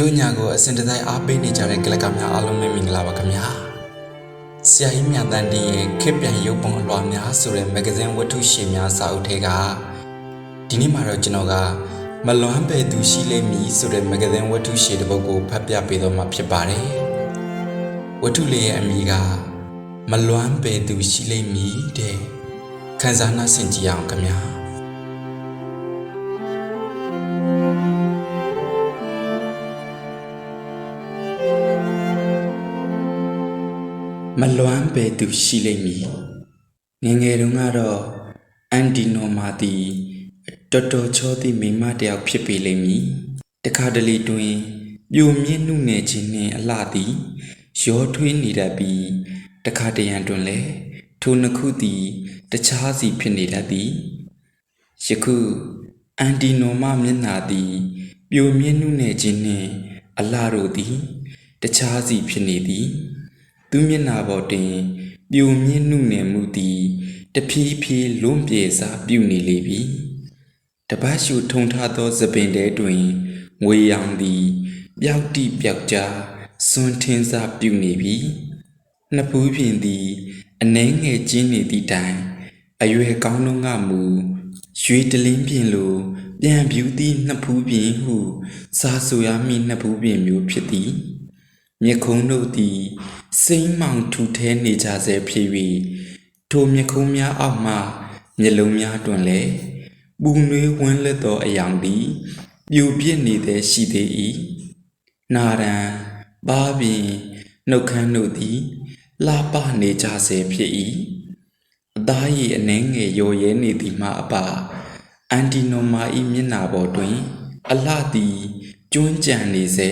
တို့ညာကိုအစဉ်တစိုက်အားပေးနေကြတဲ့ကလကများအားလုံးပဲမင်္ဂလာပါခင်ဗျာဆရာကြီးမြတ်တန်တင်ရဲ့ခေတ်ပြန်ရုပ်ပုံအလွှာများဆိုတဲ့မဂ္ဂဇင်းဝတ္ထုရှင်များစာအုပ်ထဲကဒီနေ့မှာတော့ကျွန်တော်ကမလွမ်းပဲသူရှိလိမ့်မည်ဆိုတဲ့မဂ္ဂဇင်းဝတ္ထုရှင်တစ်ပုဒ်ကိုဖတ်ပြပေးတော့မှာဖြစ်ပါတယ်ဝတ္ထုလေးရဲ့အမည်ကမလွမ်းပဲသူရှိလိမ့်မည်တဲ့ခန်းစားနာဆင်ကြည့်အောင်ခင်ဗျာ မလွမ်းပဲသူရှိလိမ့်မည်ငယ်ငယ်တုန်းကတော့အန်ဒီနိုမာတီတော်တော်ချောသည့်မိန်းမတစ်ယောက်ဖြစ်ပေလိမ့်မည်တခါတလေတွင်ပြိုမြင့်နှုတ်နယ်ခြင်းနှင့်အလှသည်ရောထွေးနေတတ်ပြီးတခါတရံတွင်လည်းထိုနှစ်ခုသည်တခြားစီဖြစ်နေတတ်သည်ယခုအန်ဒီနိုမာမျက်နှာသည်ပြိုမြင့်နှုတ်နယ်ခြင်းနှင့်အလှတို့သည်တခြားစီဖြစ်နေသည် သူမျက်နာပေါ်တွင်ပြိုမြင့်နှုနယ်မှုသည်တဖြည်းဖြည်းလွန့်ပြေစာပြုနေလေပြီတပတ်ရှုထုံထားသောသပင်တဲတွင်ငွေရောင်သည်ပျောက်တိပျောက်ကြားစွန်းထင်းစာပြုနေပြီနှစ်ဖူးပြင်သည်အနှဲငယ်ကျင်းနေသည့်တိုင်အရွယ်ကောင်းသောငါမူရွှေတလင်းပြင်လိုပြန်ပြူသည့်နှစ်ဖူးပြင်ဟုစာဆိုရမည့်နှစ်ဖူးပြင်မျိုးဖြစ်သည် မြက်ခုံးတို့သည်စိမ့်မောင်ထူထဲနေကြဆဲဖြစ်၍ထိုမြက်ခုံးများအောက်မှမျက်လုံးများတွင်လည်းပူနွေးဝန်းလက်သောအယောင်သည်ပြူပြစ်နေသည်ရှိသေး၏နာရန်ပါးပြင်နှုတ်ခမ်းတို့သည်လှပနေကြဆဲဖြစ်၏အသားရည်အနှဲငယ်ရော်ရဲနေသည်မှအပအန်တီနိုမာ၏မျက်နှာပေါ်တွင် အလှသည်ကျွန်းကြံနေစေ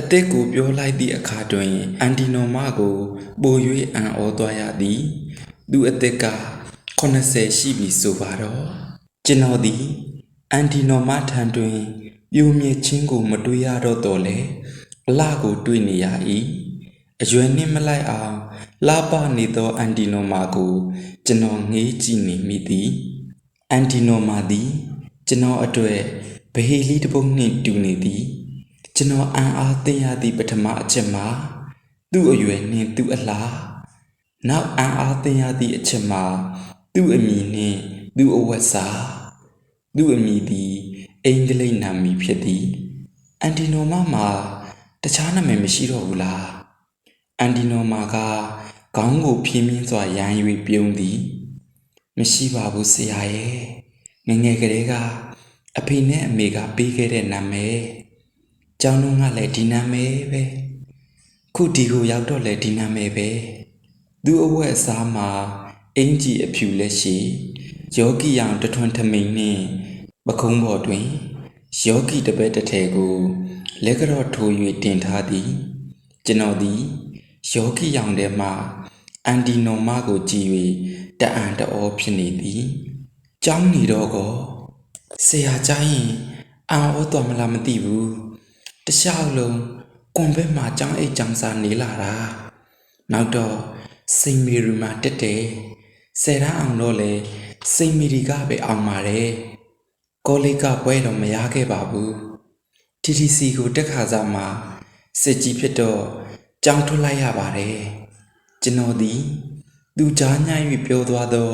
အသက်ကိုပြောလိုက်သည့်အခါတွင် အန်တီနိုမာကိုပို၍အံ့ဩသွားရသည် သူအသက်က80ရှိပြီဆိုပါတော့ကျွန်တော်သည်အန်တီနိုမာထံတွင်ပြိုမြချင်းကိုမတွေ့ရတော့တော့လေအလှကိုတွေ့နေရ၏အရွယ်နှင့်မလိုက်အောင်လှပနေသောအန်တီနိုမာကို ကျွန်တော်ငေးကြည့်နေမိသည်အန်တီနိုမာသည် ကျွန်တော်အတွေ့ဗဟေလီတစ်ပုဒ်နှင့်တူနေသည် ကျွန်တော်အံ့အားသင့်ရသည့်ပထမအချက်မှာသူ့အရွယ်နှင့်သူ့အလားနောက်အံ့အားသင့်ရသည့်အချက်မှာသူ့အမည်နှင့်သူ့အဝတ်စားသူ့အမည်သည်အင်္ဂလိပ်နာမည်ဖြစ်သည်အန်တီနိုမာမှာတခြားနာမည်မရှိတော့ဘူးလားအန်တီနိုမာကခေါင်းကိုဖြင်းပြင်းစွာရမ်း၍ပြုံးသည် မရှိပါဘူးဆရာရဲ့ငယ်ငယ်ကလေးကအဖေနဲ့အမေကပေးခဲ့တဲ့နာမည် ကျောင်းလုံးကလည်းဒီနာမည်ပဲခုဒီကိုရောက်တော့လည်းဒီနာမည်ပဲသူ့အဝတ်အစားမှာအင်ကြီးအဖြူလက်ရှိယောဂီရောင်တထွန်းထမိန်နဲ့ပခုံးပေါ်တွင်ယောဂီတပည့်တစ်ထည်ကိုလက်ကြော့ထိုး၍တင်ထားသည်ကျွန်တော်သည်ယောဂီရောင်ထဲမှအန်ဒီနိုမာကိုကြည့်၍တအံ့တအောဖြစ်နေသည်ကြောင်းနေတော့ကောဆရာကြိုင်းရင်အံ့ဩတော်မလားမသိဘူး တခြားလုံးကွန်ဘက်မှာကြောင်းအိတ်ကြောင်းစားနေလာတာနောက်တော့စိန်မီရီမှာတက်တယ်ဆယ်တန်းအောင်တော့လေစိန်မီရီကပဲအောင်ပါတယ်ကောလိပ်ကပွဲတော့မရခဲ့ပါဘူး TTC ကိုတက်ခါစားမှာစစ်ကြီးဖြစ်တော့ကြောင်းထွက်လိုက်ရပါတယ်ကျွန်တော်သည်သူကြားညှိ၍ပြောသွားသော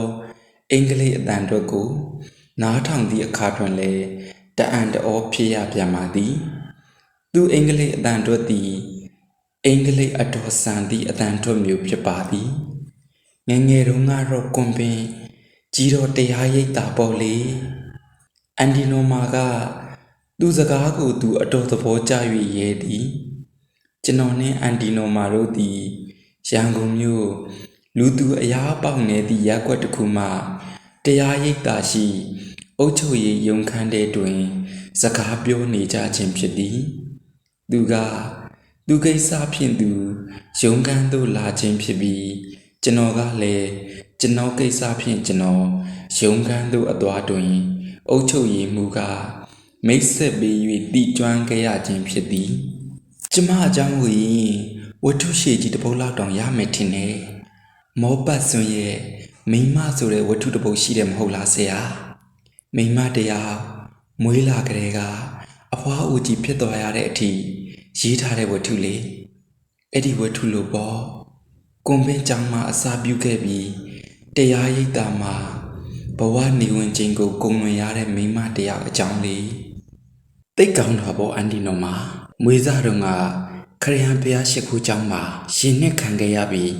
အင်္ဂလိပ်အတန်အတွက်ကို နားထောင်သည့်အခါတွင်လည်းတအံ့တအောဖြစ်ရပြန်ပါသည် သူအင်္ဂလိပ်အတန်အတွက်သည်အင်္ဂလိပ်အတော်ဆန်သည့်အတန်အတွက်မျိုးဖြစ်ပါသည်ငယ်ငယ်တုန်းကတော့ကွန်ပင်ကြီးတော့တရားရိပ်တာပေါ့လေအန်ဒီနိုမာကသူစကားကိုသူအတော်သဘောကျ၍ရဲသည်ကျွန်တော်နှင့်အန်တီနိုမာတို့သည်ရန်ကုန်မြို့လူသူအရာပေါက်နေသည့်ရပ်ကွက်တစ်ခုမှတရားရိပ်သာရှိအုတ်ချုပ်ရည်ရုံခန်းတဲ့တွင် စကားပြောနေကြခြင်းဖြစ်သည် သူကသူကိစ္စဖြင့်သူရုံခန်းသို့လာခြင်းဖြစ်ပြီးကျွန်တော်ကလည်းကျွန်တော်ကိစ္စဖြင့်ကျွန်တော်ရုံခန်းသို့အသွားတွင် အုတ်ချုပ်ရည်မူကမိတ်ဆက်ပေး၍တည်ကျွမ်းခဲ့ရခြင်းဖြစ်သည်ကျမအကြောင်းကိုရင်ဝတ္ထုရှည်ကြီးတစ်ပုဒ်လောက်တောင်ရမယ်ထင်တယ်။မောပတ်စွန်ရဲ့မိန်းမဆိုတဲ့ဝတ္ထုတစ်ပုဒ်ရှိတယ်မဟုတ်လားဆရာ။မိန်းမတရားမွေးလာကလေးက အဖွားဦးကြီးဖြစ်သွားရတဲ့အထိရေးထားတဲ့ဝတ္ထုလေအဲ့ဒီဝတ္ထုလို့ပေါ့ကွန်ဗင်းကျောင်းမှာအစာပြုခဲ့ပြီးတရားရိပ်တာမှာဘဝနေဝင်ခြင်းကိုကုံလွင်ရတဲ့မိန်းမတစ်ယောက်အကြောင်းလေးတိတ်ကောင်းတာပေါ့အန်ဒီနော်မှာမွေးစားတော့ကခရယန်ဘုရားရှိခိုးကျောင်းမှာရှင်နှစ်ခံခဲ့ရပြီး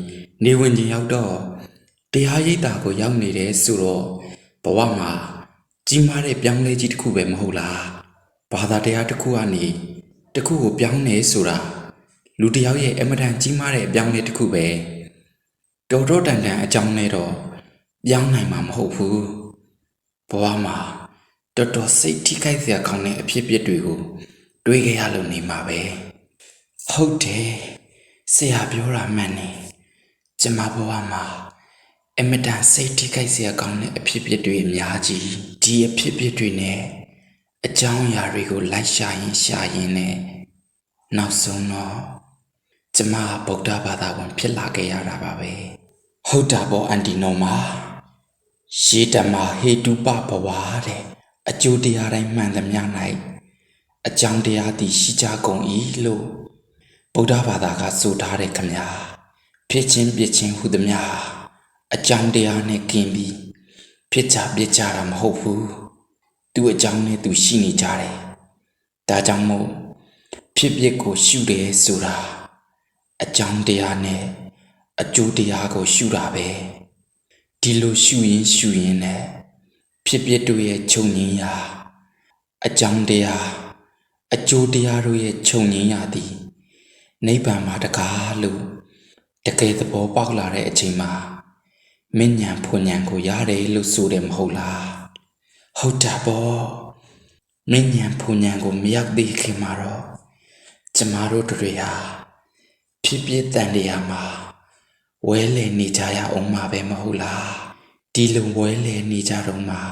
နေဝင်ခြင်းရောက်တော့တရားရိပ်တာကိုရောက်နေတယ်ဆိုတော့ဘဝမှာကြီးမားတဲ့ပြောင်းလဲကြီးတစ်ခုပဲမဟုတ်လား ဘာသာတရားတစ်ခုကနေတစ်ခုကိုပြောင်းနေဆိုတာလူတစ်ယောက်ရဲ့အမတန်ကြီးမားတဲ့အပြောင်းလဲတစ်ခုပဲတော်တော်တန်တန်အကြောင်းနဲ့တော့ပြောင်းနိုင်မှာမဟုတ်ဘူးဘဝမှာတော်တော်စိတ်ထိခိုက်စရာကောင်းတဲ့အဖြစ်အပျက်တွေကိုတွေးကြရလို့နေမှာပဲဟုတ်တယ်ဆရာပြောတာမှန်နေကျမဘဝမှာအမတန်စိတ်ထိခိုက်စရာကောင်းတဲ့အဖြစ်အပျက်တွေအများကြီးဒီအဖြစ်အပျက်တွေနဲ့ အကြောင်းအရာတွေကိုလိုက်ရှာရင်ရှာရင်နဲ့နောက်ဆုံးတော့ကျမဗုဒ္ဓဘာသာဝင်ဖြစ်လာခဲ့ရတာပါပဲဟုတ်တာပေါ့အန်တီနော်မာရှေးဓမ္မဟေတုပဘဝတဲ့အကျိုးတရားတိုင်းမှန်သမျှ၌အကြောင်းတရားသည်ရှိကြကုန်၏လို့ဗုဒ္ဓဘာသာကဆိုထားတယ်ခမညာဖြစ်ချင်းပြစ်ချင်းဟူသမျှအကြောင်းတရားနဲ့ကင်းပြီးဖြစ်ကြပြစ်ကြတာမဟုတ်ဘူး သူအကြောင်းနဲ့သူရှိနေကြတယ်ဒါကြောင့်မို့ဖြစ်ပျက်ကိုရှုတယ်ဆိုတာအကြောင်းတရားနဲ့အကျိုးတရားကိုရှုတာပဲဒီလိုရှုရင်ရှုရင်နဲ့ဖြစ်ပျက်တို့ရဲ့ခြုံငင်းရာအကြောင်းတရားအကျိုးတရားတို့ရဲ့ခြုံငင်းရာသည်နိဗ္ဗာန်မှာတကားလို့တကယ်သဘောပေါက်လာတဲ့အချိန်မှာမဉ္ဇဉ်ဖွဉ္ဇဉ်ကိုရတယ်လို့ဆိုတယ်မဟုတ်လား ဟုတ်တာပေါ့မဉ္ဇဉ်ဖွဉ္ဇဉ်ကိုမရောက်သေးခင်မှာတော့ကျမတို့တို့တွေဟာဖြစ်ဖြစ်တန်တရားမှာဝဲလည်နေကြရအောင်မှာပဲမဟုတ်လားဒီလိုဝဲလည်နေကြတော့မှာ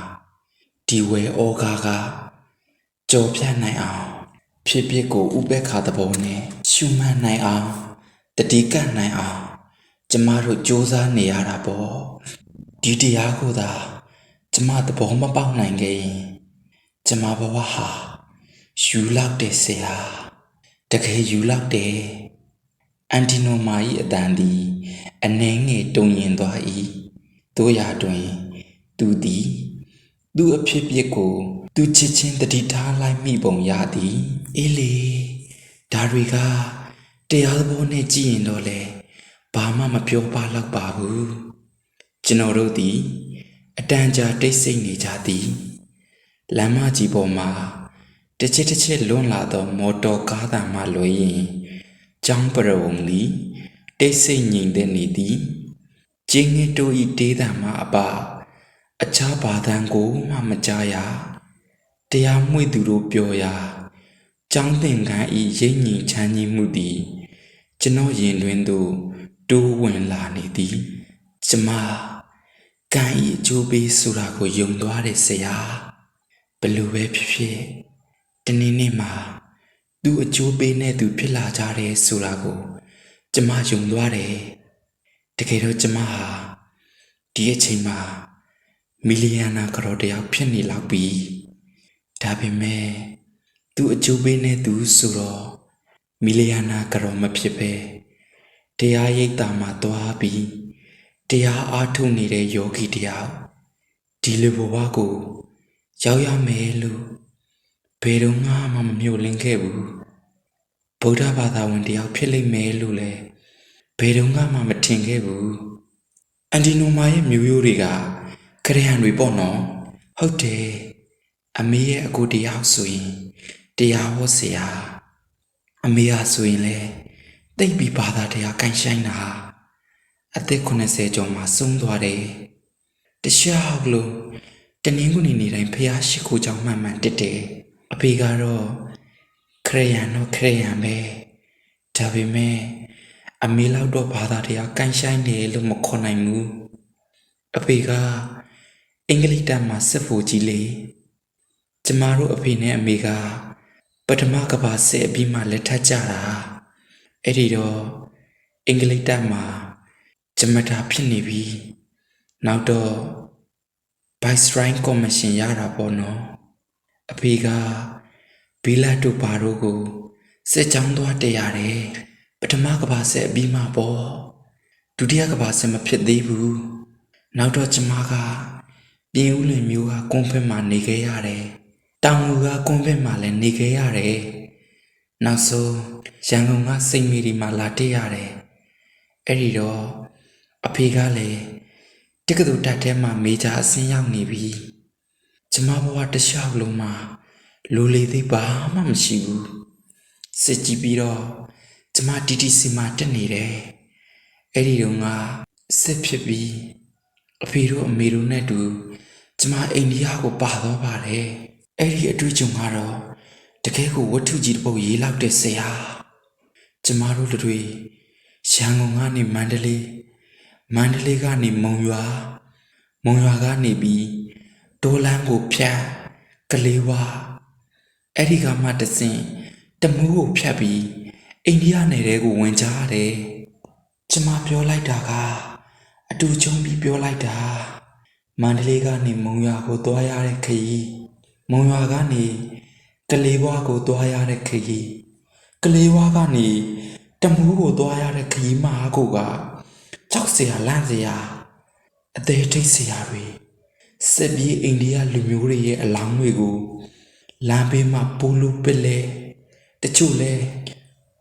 ဒီဝဲဩဃာကကြော်ဖြတ်နိုင်အောင်ဖြစ်ဖြစ်ကိုဥပေက္ခသဘောနဲ့ရှုမှတ်နိုင်အောင်တတိကတ်နိုင်အောင်ကျမတို့စ조사နေရတာပေါ့ဒီတရားကိုသာ ကျမသဘောမပေါက်နိုင်ခဲ့ရင်ကျမဘဝဟာယူလောက်တယ်ဆရာတကယ်ယူလောက်တယ်အန်တီနိုမာ၏အတန်သည်အနှဲငယ်တုံရင်သွား၏တို့ရာတွင် သူသည်သူအဖြစ်ပြစ်ကို သူချစ်ချင်းတတိထားလိုက်မိပုံရသည်အေးလေဒါတွေကတရားသဘောနဲ့ကြည့်ရင်တော့လေဘာမှမပြောပါတော့ပါဘူးကျွန်တော်တို့သည် အတန်ကြာတိတ်ဆိတ်နေကြသည်လမ်းမကြီးပေါ်မှာတစ်ချက်တစ်ချက်လွန်လာသော မော်တော်ကားသံမှလွှဲရင်ကျောင်းပရဝုံသည်တိတ်ဆိတ်ငြိမ်သက်နေသည်ကျင်းငယ်တို့ဤတေးသံမှအပအခြားဘာသံကိုမှမကြားရတရားမွေ့သူတို့ပြောရာကျောင်းသင်ခန်းဤရိပ်ငြိမ်ချမ်းကြီးမှုသည်ကျွန်တော်ရင်တွင်သို့တိုးဝင်လာနေသည်ကျမ ကံဤအကျိုးပေးဆိုတာကိုယုံသွားတယ်ဆရာဘလို့ပဲဖြစ်ဖြစ်တနေ့နေ့မှာသူအကျိုးပေးနဲ့သူဖြစ်လာကြတယ်ဆိုတာကိုကျမယုံသွားတယ်တကယ်တော့ကျမဟာဒီအချိန်မှာမီလီယံနာကတော်တယောက်ဖြစ်နေလောက်ပြီဒါပေမဲ့သူအကျိုးပေးနဲ့သူဆိုတော့မီလီယံနာကတော်မဖြစ်ပဲတရားရိပ်တာမှာသွားပြီး တရားအားထုတ်နေတဲ့ယောဂီတယောက်ဒီလိုဘဝကို ရောက်ရမယ်လို့ဘယ်တော့မှမမျိုးလင်းခဲ့ဘူးဗုဒ္ဓဘာသာဝင်တယောက်ဖြစ်လိမ့်မယ်လို့လည်းဘယ်တော့မှမထင်ခဲ့ဘူးအန်ဒီနိုမာရဲ့မျိုးရိုးတွေကခရယန်တွေပေါ့နော်ဟုတ်တယ်အမေရဲ့အကိုတယောက်ဆိုရင်တရားဟောဆရာအမေဟာဆိုရင်လေတိတ်ပြီးဘာသာတရားကန်ဆိုင်တာ အသက်80ကျော်မှဆုံးသွားတယ်တခြားလို့တနင်္ဂနွေနေ့တိုင်းဖះရှိခိုးကြောင်မှန်မှန်တက်တယ်အဖေကတော့ခရယန်တော့ခရယန်ပဲဒါပေမဲ့အမေလောက်တော့ဘာသာတရားကန်ဆိုင်တယ်လို့မခေါ်နိုင်ဘူးအဖေကအင်္ဂလိပ်တန်းမှာစစ်ဖို့ကြီးလေကျမတို့အဖေနဲ့အမေကပထမကဘာစစ်အပြီးမှလက်ထပ်ကြတာအဲ့ဒီတော့အင်္ဂလိပ်တန်းမှာ ဂျမတာဖြစ်နေပြီနောက်တော့ Viceroy Commission ရတာပေါ့နော်အဖေကဘီလာတို့ဘာတို့ကိုစစ်ကြောင်းသွားတက်ရတယ်ပထမကဘာဆက်အပြီးမှပေါ့ဒုတိယကဘာဆက်မဖြစ်သေးဘူးနောက်တော့ကျမကပြင်ဦးလွင်မျိုးကကွန်ဖက်မှာနေခဲ့ရတယ်တောင်လူကကွန်ဖက်မှာလည်းနေခဲ့ရတယ်နောက်ဆုံးရန်ကုန်ကစိတ်မီဒီမှာလာတက်ရတယ်အဲ့ဒီတော့ အဖေကလည်းတက္ကသိုလ်တက်ထဲမှာမေဂျာအဆင်းရောက်နေပြီကျမဘဝတစ်လျှောက်လုံးမှာလူလေသေးဘာမှမရှိဘူးစစ်ကြည့်ပြီးတော့ကျမ TTC မှာတက်နေတယ်အဲ့ဒီတော့ကစစ်ဖြစ်ပြီးအဖေတို့အမေတို့နဲ့အတူကျမအိန္ဒိယကိုပါတော့ပါတယ်အဲ့ဒီအတွေ့အကြုံကတော့တကယ်ကိုဝတ္ထုကြီးတစ်ပုဒ်ရေးလောက်တဲ့ဆရာကျမတို့တို့တွေရန်ကုန်ကနေမန္တလေး မန္တလေးကနေမုံရွာမုံရွာကနေပြီးဒေါ်လန်းကိုဖြတ်ကလေးဝါအဲ့ဒီကမှတဆင့်တမူးကိုဖြတ်ပြီးအိန္ဒိယနယ်ထဲကိုဝင်ကြတယ်ကျမပြောလိုက်တာကအတူချုံပြီးပြောလိုက်တာမန္တလေးကနေမုံရွာကိုသွားရတဲ့ခရီးမုံရွာကနေကလေးဝါကိုသွားရတဲ့ခရီးကလေးဝါကနေတမူးကိုသွားရတဲ့ခရီးမဟာကိုက ကြောက်စရာလန့်စရာအသေးထိတ်စရာတွေစက်ပြေးအိန္ဒိယလူမျိုးတွေရဲ့အလောင်းတွေကိုလမ်းဘေးမှာပူလူပစ်လဲတချို့လဲ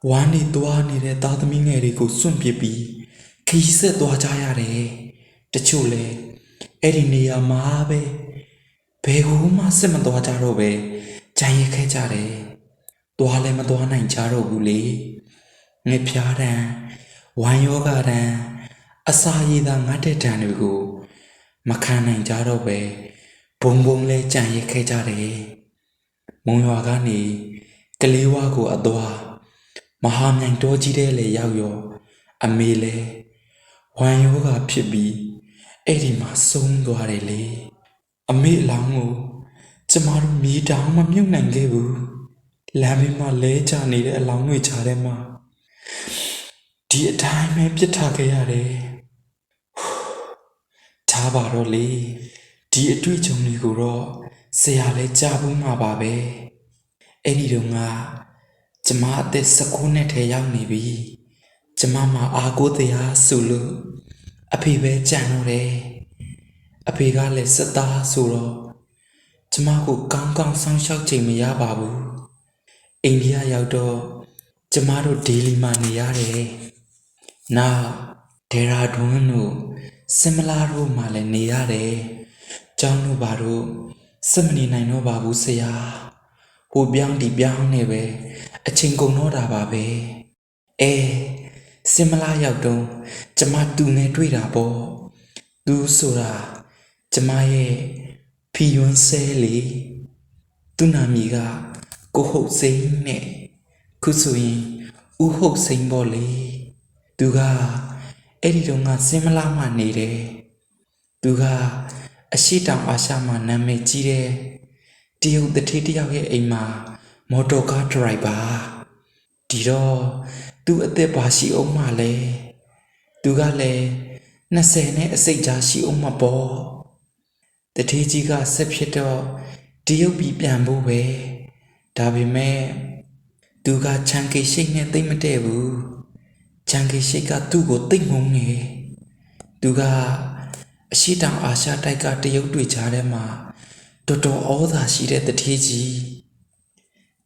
ဝမ်းနေသွားနေတဲ့သားသမီးငယ်တွေကိုစွန့်ပစ်ပြီးခရီးဆက်သွားကြရတယ်တချို့လဲအဲ့ဒီနေရာမှာပဲဘယ်ကိုမှစစ်မသွားကြတော့ပဲကြံရခဲ့ကြတယ်သွားလည်းမသွားနိုင်ကြတော့ဘူးလေငှက်ဖျားတန်းဝမ်းယောဂတန်း အစာရည်သာငတ်တဲ့တန်းတွေကိုမခံနိုင်ကြတော့ပဲဘုံဘုံလဲကြံရစ်ခဲ့ကြတယ်။မုံရွာကနေကလေးဝါကိုအသွားမဟာမြိုင်တော်ကြီးတဲ့လေရောက်ရောအမေလဲဝမ်းယောဂဖြစ်ပြီးအဲ့ဒီမှာဆုံးသွားတယ်လေ။အမေအလောင်းကိုကျမတို့မြေတောင်မမြုပ်နိုင်ခဲ့ဘူး။လမ်းဘေးမှာလဲကျနေတဲ့အလောင်းတွေခြားထဲမှာဒီအတိုင်းပဲပြစ်ထားခဲ့ရတယ်။ ထားပါတော့လေဒီအတွေ့အကြုံတွေကိုတော့ဆရာလည်းကြားဘူးမှာပါပဲအဲ့ဒီတော့ကကျမအသက်16နှစ်ထဲရောက်နေပြီကျမမှာအာကိုတရားဆိုလို့အဖေပဲကြံတော့တယ်အဖေကလည်းစက်သားဆိုတော့ကျမကိုကောင်းကောင်းဆောင်ရှောက်ချိန်မရပါဘူးအိန္ဒိယရောက်တော့ကျမတို့ဒေလီမှာနေရတယ်နောက်ဒေရာဒွန်းတို့ စင်မလာတို့မှလည်းနေရတယ်။ကျောင်းတို့ဘာတို့စက်မနေနိုင်တော့ပါဘူးဆရာ။ဟိုပြောင်းဒီပြောင်းနေပဲအချိန်ကုန်တော့တာပါပဲ။အဲစင်မလာရောက်တော့ကျမတူနဲ့တွေ့တာပေါ့။သူဆိုတာကျမရဲ့ဖီယွန်းဆဲလေသူနာမည်ကကိုဟုတ်စိမ့်နဲ့ခုဆိုရင်ဦးဟုတ်စိမ့်ပေါ့လေ။သူက အဲ့ဒီတော့ငါစင်မလာမှနေတယ်။သူကအရှိတောင်အာရှမှာနာမည်ကြီးတယ်။တရုတ်တထေးတယောက်ရဲ့အိမ်မှာမော်တော်ကားဒရိုက်ဘာဒီတော့သူအသက်ပါရှိအောင်မှလဲသူကလည်း20နဲ့အစိတ်ကြားရှိအောင်မှပေါ့တထေးကြီးကဆက်ဖြစ်တော့တရုတ်ပြည်ပြန်ဖို့ပဲဒါပေမဲ့သူကချန်ကေရှိတ်နဲ့သိမ့်မတည့်ဘူး ချန်ကီရှိတ်ကသူ့ကိုတိတ်မုံနေသူကအရှိတောင်အာရှတိုက်ကတရုတ်တွေကြားထဲမှာတော်တော်ဩဇာရှိတဲ့တထေးကြီး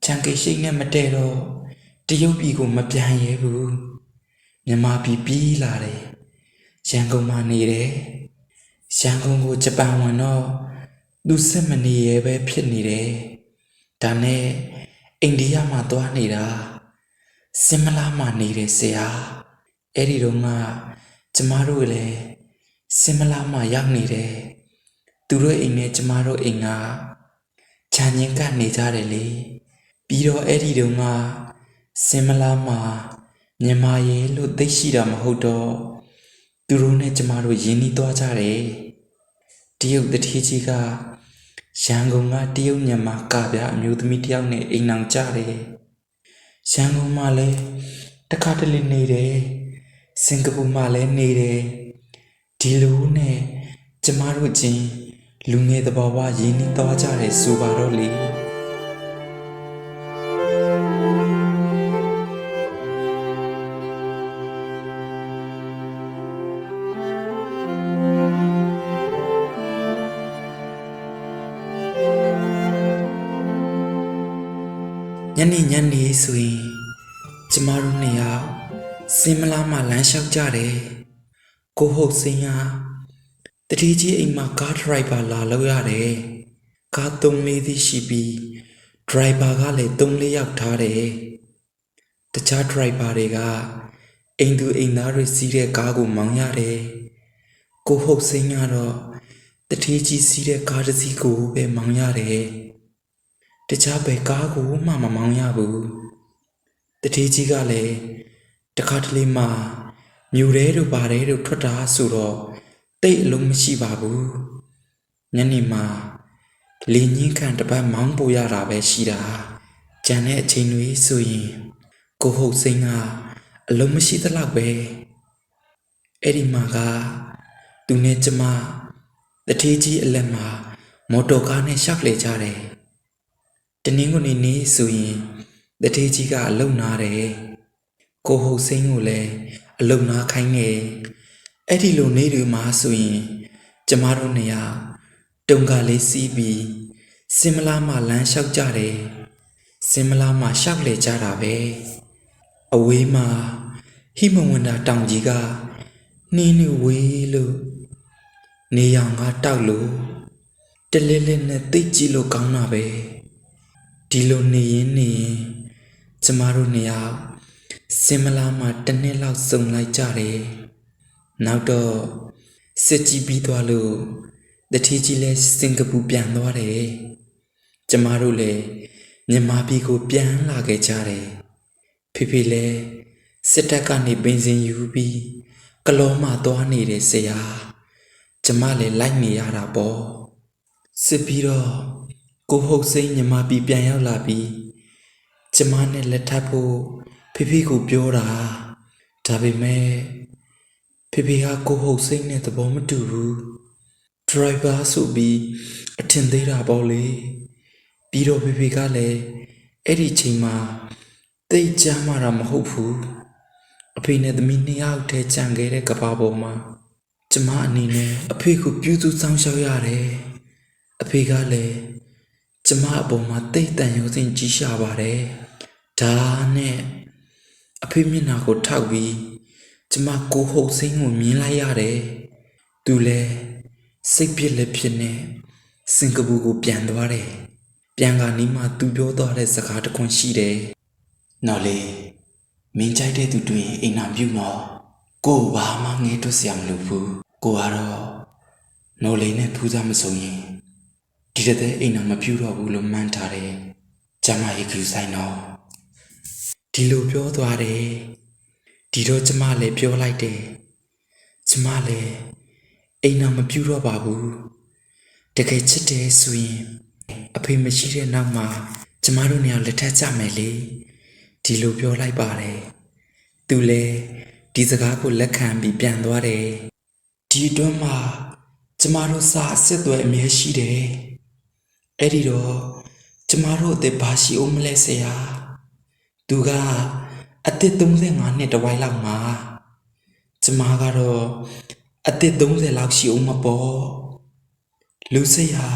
ချန်ကီရှိတ်နဲ့မတည့်တော့တရုတ်ပြည်ကိုမပြန်ရဲဘူးမြန်မာပြည်ပြီးလာတယ်ရန်ကုန်မှာနေတယ်ရန်ကုန်ကိုဂျပန်ဝင်တော့သူစစ်မနေရဲပဲဖြစ်နေတယ်ဒါနဲ့အိန္ဒိယမှာသွားနေတာ စင်မလာမှနေတယ်ဆရာအဲ့ဒီတော့ကကျမတို့လည်းစင်မလာမှရောက်နေတယ်သူတို့အိမ်နဲ့ကျမတို့အိမ်ကခြံရင်းကနေကြတယ်လေပြီးတော့အဲ့ဒီတော့ကစင်မလာမှမြန်မာရဲလို့သိရှိတာမဟုတ်တော့သူတို့နဲ့ကျမတို့ရင်းနှီးသွားကြတယ်တရုတ်တတိကြီးကရန်ကုန်ကတရုတ်မြန်မာကပြအမျိုးသမီးတစ်ယောက်နဲ့အိမ်အောင်ကြတယ် ရန်ကုန်မှာလည်းတခါတလေနေတယ်စင်ကာပူမှာလည်းနေတယ်ဒီလိုနဲ့ကျမတို့ချင်းလူငယ်တဘာဝရင်းနှီးသွားကြတယ်ဆိုပါတော့လေ ညနေညနေဆိုရင်ကျမတို့နှစ်ယောက်စင်မလာမှလမ်းလျှောက်ကြတယ်ကိုဟုတ်စင်ဟာတတိကြီးအိမ်မှာကားဒရိုက်ဘာလာလို့ရတယ်ကားသုံးလေးသီးရှိပြီးဒရိုက်ဘာကလည်းသုံးလေးယောက်ထားတယ်တခြားဒရိုက်ဘာတွေကအိမ်သူအိမ်သားတွေစီးတဲ့ကားကိုမောင်းရတယ်ကိုဟုတ်စင်ကတော့တတိကြီးစီးတဲ့ကားတစ်စီးကိုပဲမောင်းရတယ် တခြားဘယ်ကားကိုမှမမောင်းရဘူးတတိကြီးကလည်းတခါတလေမှမြူရဲတို့ပါတယ်တို့ထွက်တာဆိုတော့တိတ်အလုံးမရှိပါဘူးညနေမှလင်းညင်းခံတစ်ပတ်မောင်းပို့ရတာပဲရှိတာကြံတဲ့အချိန်တွေဆိုရင်ကိုဟုတ်စိန်ကအလုံးမရှိသလောက်ပဲအဲ့ဒီမှာကသူနဲ့ကျမတတိကြီးအလက်မှာမော်တော်ကားနဲ့ရှောက်လေကြတယ် တနင်္ဂနွေနေ့ဆိုရင်တထေးကြီးကအလုံနာတယ်ကိုဟုတ်စိန်ကိုလည်းအလုံနာခိုင်းတယ်အဲ့ဒီလိုနေ့တွေမှာဆိုရင်ကျမတို့နှစ်ယောက်တုံကလေးစီးပြီးစင်မလာမှလမ်းလျှောက်ကြတယ်စင်မလာမှရှောက်လေကြတာပဲအဝေးမှာဟိမဝန္တာတောင်ကြီးကနှင်းနေဝေးလို့နေရောင်ကတောက်လို့တလဲလဲနဲ့သိတ်ကြည့်လို့ကောင်းတာပဲ ဒီလိုနေရင်နေရင်ကျမတို့နှစ်ယောက်စင်မလာမှာတစ်နှစ်လောက်စုံလိုက်ကြတယ်။နောက်တော့စစ်ကြီးပြီးသွားလို့တတိကြီးလည်းစင်ကာပူပြန်သွားတယ်။ကျမတို့လည်းမြန်မာပြည်ကိုပြန်လာခဲ့ကြတယ်။ဖေဖေလည်းစစ်တပ်ကနေပင်စင်ယူပြီးကလောမှာသွားနေတဲ့ဆရာ။ကျမလည်းလိုက်နေရတာပေါ့။စစ်ပြီးတော့ ကိုဟုတ်စိမ့်ညီမပြည်ပြန်ရောက်လာပြီးကျမနဲ့လက်ထပ်ဖို့ဖေဖေကိုပြောတာဒါပေမဲ့ဖေဖေကကိုဟုတ်စိမ့်နဲ့သဘောမတူဘူးဒရိုက်ဘာဆိုပြီးအထင်သေးတာပေါ့လေပြီးတော့ဖေဖေကလည်းအဲ့ဒီချိန်မှာတိတ်ကြမ်းမာတာမဟုတ်ဘူးအဖေနဲ့သမီးနှစ်ယောက်တည်းကြံခဲ့တဲ့ကဘာပေါ်မှာကျမအနေနဲ့အဖေကိုပြုစုစောင့်ရှောက်ရတယ်အဖေကလည်း ကျမအပေါ်မှာတိတ်တန်ရုံစင်ကြီးရှာပါတယ်။ဒါနဲ့အဖေမျက်နှာကိုထောက်ပြီးကျမကိုဟုတ်စိမ့်ကိုမြင်လိုက်ရတယ်။သူလည်းစိတ်ပြစ်လက်ဖြစ်နဲ့စင်ကာပူကိုပြန်သွားတယ်။ပြန်ကနီးမှသူပြောသွားတဲ့စကားတစ်ခွန်းရှိတယ်။နော်လေမင်းကြိုက်တဲ့သူတွေ့ရင်အိမ်နာပြုနော်။ကို့ဘာမှငဲတွက်စရာမလိုဘူး။ကိုကတော့နော်လေးနဲ့ဖူးစားမစုံရင် ဒီတဲ့တဲ့အိမ်တော်မပြူတော့ဘူးလို့မှန်းထားတယ်။ကျမရေကူဆိုင်တော့ဒီလိုပြောသွားတယ်။ဒီတော့ကျမလည်းပြောလိုက်တယ်။ကျမလည်းအိမ်တော်မပြူတော့ပါဘူး။တကယ်ချစ်တယ်ဆိုရင်အဖေမရှိတဲ့နောက်မှာကျမတို့နေရာလက်ထပ်ကြမယ်လေ။ဒီလိုပြောလိုက်ပါတယ်။သူလည်းဒီစကားကိုလက်ခံပြီးပြန်သွားတယ်။ဒီအတွင်းမှာကျမတို့စာအစ်စ်တွေအမြဲရှိတယ်။ အဲ့ဒီတော့ကျမတို့အသက်ဘာရှိအောင်မလဲဆရာသူကအသက်35နှစ်တဝိုင်းလောက်မှာကျမကတော့အသက်30လောက်ရှိအောင်မပေါ့လူဆရာ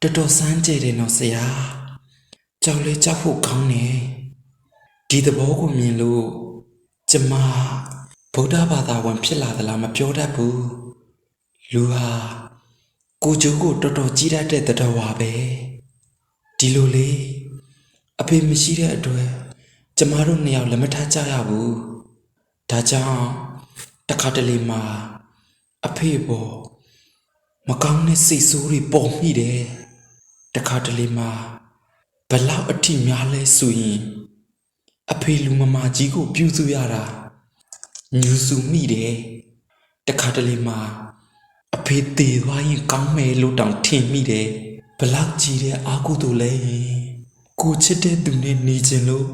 တော်တော်စမ်းကြဲတယ်နော်ဆရာကြောက်လေကြောက်ဖို့ကောင်းတယ်ဒီသဘောကိုမြင်လို့ကျမဗုဒ္ဓဘာသာဝင်ဖြစ်လာသလားမပြောတတ်ဘူးလူဟာ ကိုကျိုးကိုတော်တော်ကြီးတတ်တဲ့တတော်ဝါပဲဒီလိုလေအဖေမရှိတဲ့အတွက်ကျမတို့နှစ်ယောက်လက်မထပ်ကြရဘူးဒါကြောင့်တခါတလေမှာအဖေပေါ်မကောင်းတဲ့စိတ်ဆိုးတွေပေါ်မိတယ်တခါတလေမှာဘလောက်အထိများလဲဆိုရင်အဖေလူမမာကြီးကို ပြုစုရတာညူစုမိတယ်တခါတလေမှာ အဖေသေးသွားရင်ကောင်းမယ်လို့တောင်ထင်မိတယ်ဘလောက်ကြီးတဲ့အာကုသို့လဲကိုချစ်တဲ့သူနဲ့နေခြင်းလို့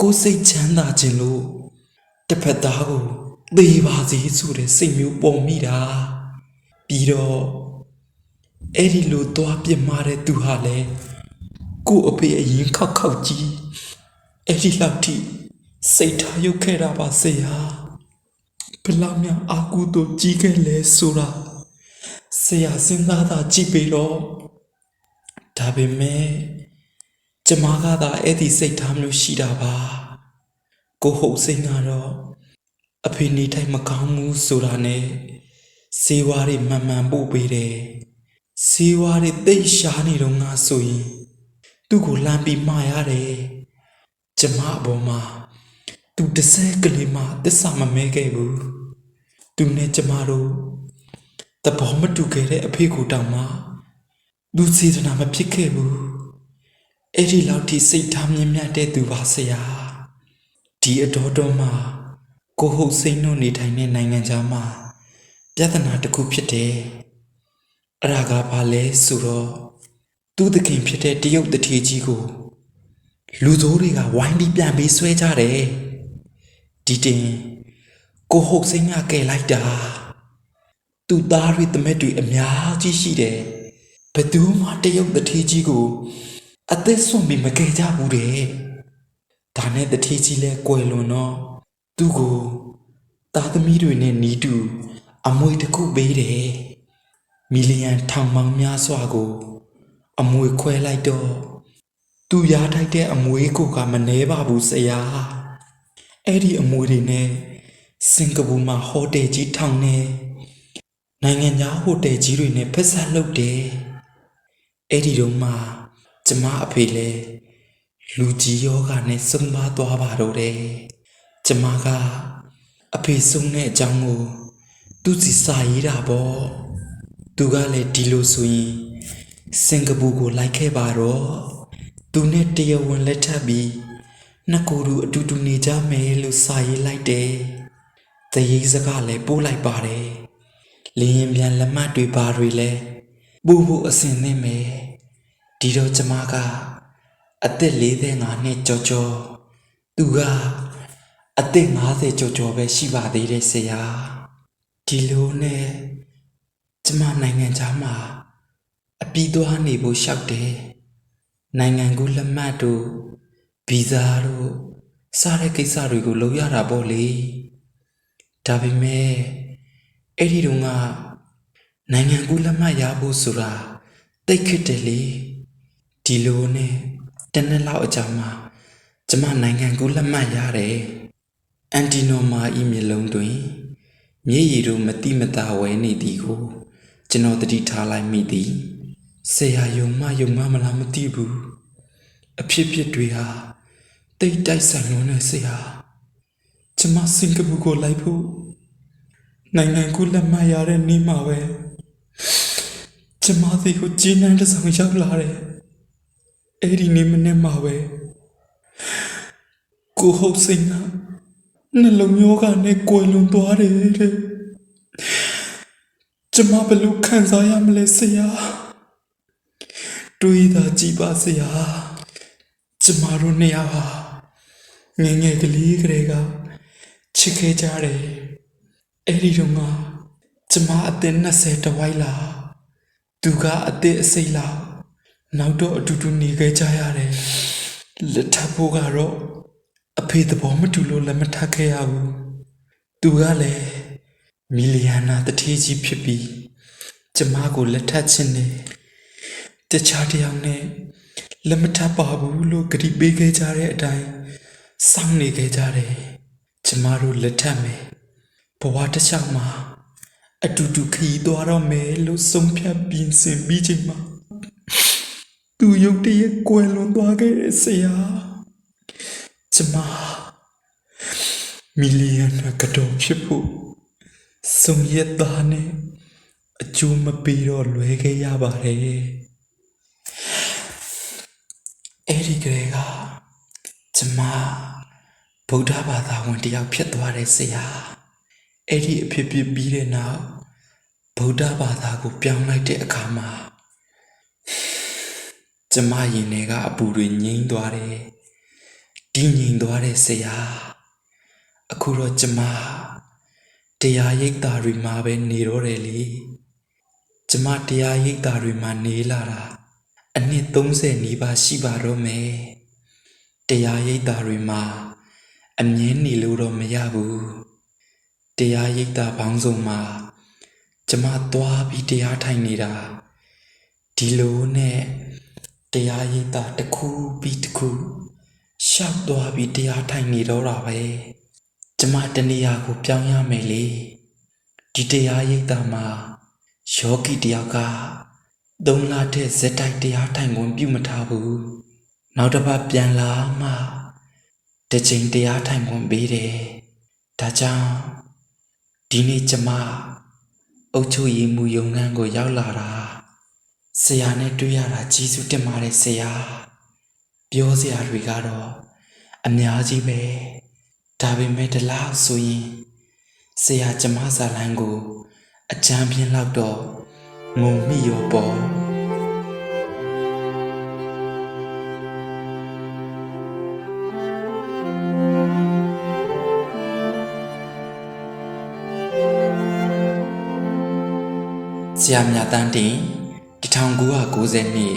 ကိုစိတ်ချမ်းသာခြင်းလို့တစ်ဖက်သားကိုသေပါစေဆိုတဲ့စိတ်မျိုးပေါ်မိတာပြီးတော့အဲ့ဒီလိုသွားပြစ်မှားတဲ့သူဟာလဲကို့အဖေအရင်ခောက်ခောက်ကြီးအဲ့ဒီလောက်ထိစိတ်ထားရုပ်ခဲ့တာပါစေဟာ ဘယ်လောက်များအာကူတို့ကြီးခဲ့လဲဆိုတာဆရာစဉ်းစားတာကြည့်ပြီတော့ဒါပေမဲ့ကျမကသာအဲ့ဒီစိတ်ထားမျိုးရှိတာပါကိုဟုတ်စိန်ကတော့အဖေနေထိုင်မကောင်းဘူးဆိုတာနဲ့စေဝါးတွေမှန်မှန်ပို့ပေးတယ်စေဝါးတွေသိပ်ရှားနေတော့ငါဆိုရင်သူ့ကိုလမ်းပြီးမှားရတယ်ကျမအပေါ်မှာသူတစ်စက်ကလေးမှသစ္စာမမဲခဲ့ဘူး သူနဲ့ကျမတို့တဘောမတူခဲ့တဲ့အဖေကိုတောင်မှသူစေတနာမဖြစ်ခဲ့ဘူးအဲ့ဒီလောက်ထိစိတ်ထားမြင့်မြတ်တဲ့သူပါဆရာဒီအတော်တော်မှာကိုဟုတ်စိတ်နှုတ်နေထိုင်တဲ့နိုင်ငံခြားမှာပြဿနာတစ်ခုဖြစ်တယ်အဲ့ဒါကဘာလဲဆိုတော့သူ့သခင်ဖြစ်တဲ့တရုတ်တထေကြီးကိုလူစိုးတွေကဝိုင်းပြီးပြန်ပေးဆွဲကြတယ်ဒီတင် ကိုဟုတ်စိတ်ကကယ်လိုက်တာသူ့သားတွေတမက်တွေအများကြီးရှိတယ်ဘယ်သူမှတရုတ်တထေကြီးကိုအသက်ဆွန့်ပြီးမကယ်ကြဘူးတဲ့ဒါနဲ့တထေးကြီးလဲကွယ်လွန်တော့သူ့ကိုသားသမီးတွေနဲ့နီးတူအမွေတစ်ခုပေးတယ်မီလီယံထောင်ပေါင်းများစွာကို အမွေခွဲလိုက်တော့သူရထိုက်တဲ့အမွေကိုကမနှဲပါဘူးဆရာအဲ့ဒီအမွေတွေနဲ့ စင်ကာပူမှာဟိုတယ်ကြီးထောင်နေနိုင်ငံခြားဟိုတယ်ကြီးတွေနဲ့ဖက်ဆက်လုပ်တယ်အဲ့ဒီတော့မှကျမအဖေလဲလူကြီးယောဂနဲ့ဆုံးပါသွားပါတော့တယ်ကျမကအဖေဆုံးတဲ့အကြောင်းကိုသူစီစာရေးတာပေါ့သူကလည်းဒီလိုဆိုရင်စင်ကာပူကိုလိုက်ခဲ့ပါတော့သူနဲ့တရားဝင်လက်ထပ်ပြီးနှစ်ကိုယ်တူအတူတူနေကြမယ်လို့စာရေးလိုက်တယ် တရေစကားလည်းပို့လိုက်ပါတယ်လင်းရင်ပြန်လက်မှတ်တွေပါတွေလဲပို့ဖို့အစင်သင့်မယ်ဒီတော့ကျမကအသက်45နှစ်ကြော်ကြော်သူကအသက်50ကြော်ကြော်ပဲရှိပါသေးတယ်ဆရာဒီလိုနဲ့ကျမနိုင်ငံခြားမှာအပြီးသွားနေဖို့ရှောက်တယ်နိုင်ငံကူးလက်မှတ်တို့ဗီဇာတို့စားတဲ့ကိစ္စတွေကိုလုပ်ရတာပေါ့လေ ဒါပေမဲ့အဲ့ဒီတုန်းကနိုင်ငံကူးလက်မှတ်ရဖို့ဆိုတာတိတ်ခစ်တယ်လေဒီလိုနဲ့တနက်လောက်အကြာမှာကျမနိုင်ငံကူးလက်မှတ်ရတယ်အန်တီနိုမာဤမျက်လုံးတွင်မြေရည်တို့မတိမတာဝဲနေသည်ကိုကျွန်တော်တတိထားလိုက်မိသည်ဆရာယုံမယုံမမလားမသိဘူးအဖြစ်ဖြစ်တွေဟာတိတ်တိုက်ဆိုင်လို့နဲ့ဆရာ ကျမစင်ကာပူကိုလိုက်ဖို့နိုင်ငံကူးလက်မှတ်ရတဲ့နေ့မှာပဲကျမစီကိုဂျင်းနှန်းတစ်ဆောင်ရောက်လာတယ်အဲ့ဒီနေ့မနေ့မှာပဲကိုဟုတ်စိန်ကနှလုံးရောဂါနဲ့ကိုယ်လွန်သွားတယ်တဲ့ကျမဘယ်လိုခံစားရမလဲဆရာတွေးတာကြည့်ပါဆရာကျမတို့နှစ်ယောက်ဟာငယ်ငယ်ကလေးကလေးက ချစ်ခဲ့ကြတယ်အဲ့ဒီတော့ကကျမအသက်20တဝိုက်လာသူကအသက်အစိတ်လောက်နောက်တော့အတူတူနေခဲ့ကြရတယ်လက်ထပ်ဖို့ကတော့အဖေသဘောမတူလို့လက်မထပ်ခဲ့ရဘူးသူကလည်းမီလီယံနာတထေးကြီးဖြစ်ပြီးကျမကိုလက်ထပ်ခြင်းနဲ့တခြားတစ်ယောက်နဲ့လက်မထပ်ပါဘူးလို့ကြတိပေးခဲ့ကြတဲ့အတိုင်းစောင့်နေခဲ့ကြတယ် ကျမတို့လက်ထပ်မယ်ဘဝတစ်လျှောက်မှာအတူတူခရီးသွားတော့မယ်လို့ဆုံးဖြတ်ပြင်ဆင်ပြီးချိန်မှာသူရုတ်တရက်ကွယ်လွန်သွားခဲ့တဲ့ဆရာကျမမီလီယံနာကတော့ဖြစ်ဖို့စုံရက်သားနဲ့အကျိုးမပေးတော့လွဲခဲ့ရပါတယ်အဲ့ဒီကလေးကကျမ ဗုဒ္ဓဘာသာဝင်တစ်ယောက်ဖြစ်သွားတဲ့ဆရာအဲ့ဒီအဖြစ်ဖြစ်ပြီးတဲ့နောက်ဗုဒ္ဓဘာသာကိုပြောင်းလိုက်တဲ့အခါမှာကျမရင်ထဲကအပူတွေငြိမ်းသွားတယ်။ဒီငြိမ်သွားတဲ့ဆရာ။အခုတော့ကျမတရားရိပ်တာတွေမှာပဲနေတော့တယ်လေ။ကျမတရားရိပ်တာတွေမှာနေလာတာအနှစ်30နီးပါးရှိပါတော့မယ်။တရားရိပ်တာတွေမှာ အမြဲနေလို့တော့မရဘူး။တရားရိပ်တာပေါင်းစုံမှာကျမသွားပြီးတရားထိုင်နေတာဒီလိုနဲ့တရားရိပ်သာတစ်ခုပြီးတစ်ခုရှောက်သွားပြီးတရားထိုင်နေတော့တာပဲကျမတနေရာကိုပြောင်းရမယ်လေဒီတရားရိပ်သာမှာယောဂီတယောက်ကသုံးလတည်းဇက်တိုက်တရားထိုင်ခွင့်ပြုမထားဘူးနောက်တစ်ပတ်ပြန်လာမှ တစ်ချိန်တရားထိုင်ခွင့်ပေးတယ်ဒါကြောင့်ဒီနေ့ကျမအုတ်ချုပ်ရည်မူယုံငန်းကိုရောက်လာတာဆရာနဲ့တွေ့ရတာကျေးဇူးတင်ပါတယ်ဆရာပြောစရာတွေကတော့အများကြီးပဲဒါပေမဲ့ဒီလောက်ဆိုရင်ဆရာကျမဇာလန်းကို အကြမ်းပြင်းလောက်တော့ငုံမိရောပေါ့ ဆရာမြတ်တန်းတင်1990နှစ်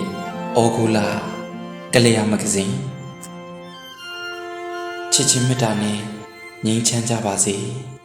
ဩဂုလကလျာမဂဇင်းချစ်ချင်းမေတ္တာနဲ့ငြိမ်းချမ်းကြပါစေ။